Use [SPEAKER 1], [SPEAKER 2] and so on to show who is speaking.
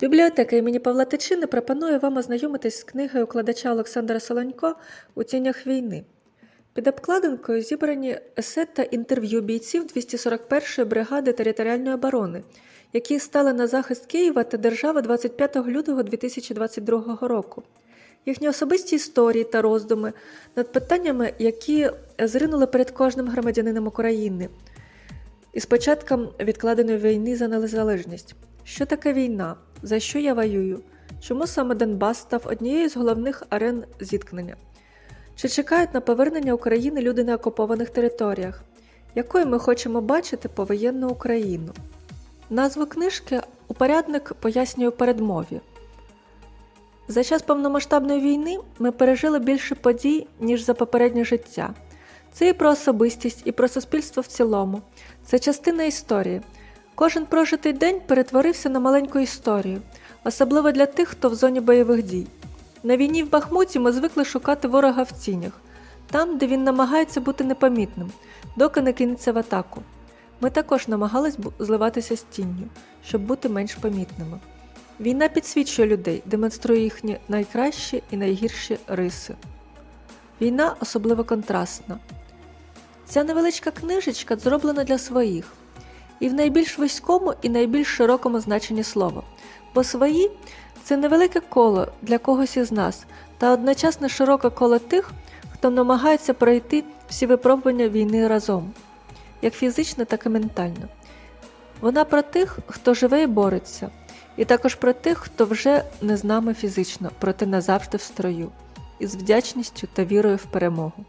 [SPEAKER 1] Бібліотека імені Павла Тичини пропонує вам ознайомитись з книгою укладача Олександра Солонько У тінях війни. Під обкладинкою зібрані есе та інтерв'ю бійців 241-ї бригади територіальної оборони, які стали на захист Києва та держави 25 лютого 2022 року. Їхні особисті історії та роздуми над питаннями, які зринули перед кожним громадянином України із початком відкладеної війни за незалежність. Що таке війна? За що я воюю? Чому саме Донбас став однією з головних арен зіткнення? Чи чекають на повернення України люди на окупованих територіях? Якою ми хочемо бачити повоєнну Україну? Назву книжки упорядник пояснює у передмові. За час повномасштабної війни ми пережили більше подій, ніж за попереднє життя. Це і про особистість, і про суспільство в цілому. Це частина історії. Кожен прожитий день перетворився на маленьку історію, особливо для тих, хто в зоні бойових дій. На війні в Бахмуті ми звикли шукати ворога в тінях, там, де він намагається бути непомітним, доки не кинеться в атаку. Ми також намагались зливатися з тінню, щоб бути менш помітними. Війна підсвічує людей, демонструє їхні найкращі і найгірші риси. Війна особливо контрастна. Ця невеличка книжечка зроблена для своїх, і в найбільш вузькому і найбільш широкому значенні слова. Бо свої це невелике коло для когось із нас, та одночасно широке коло тих, хто намагається пройти всі випробування війни разом, як фізично, так і ментально. Вона про тих, хто живе і бореться, і також про тих, хто вже не з нами фізично, проте назавжди в строю, із вдячністю та вірою в перемогу.